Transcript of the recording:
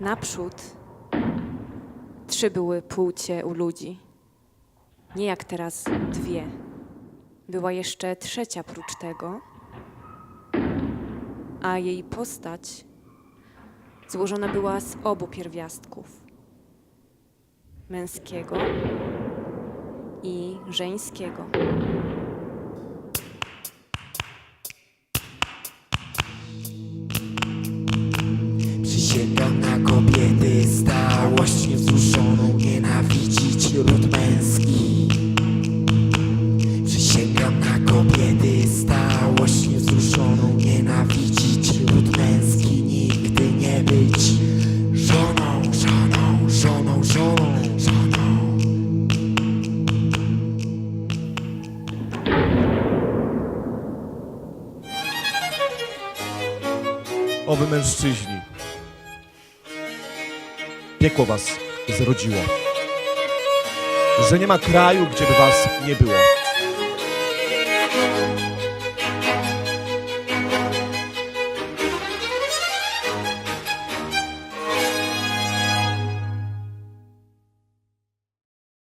Naprzód trzy były płcie u ludzi. Nie jak teraz dwie. Była jeszcze trzecia prócz tego, a jej postać złożona była z obu pierwiastków męskiego i żeńskiego. Kobiety stałość niewzruszoną Nienawidzić ród męski. Przysięgam na kobiety stałość niewzruszoną Nienawidzić ród męski. Nigdy nie być żoną, żoną, żoną, żoną, żoną. Owy mężczyźni. Piekło was zrodziło. Że nie ma kraju, gdzie by was nie było.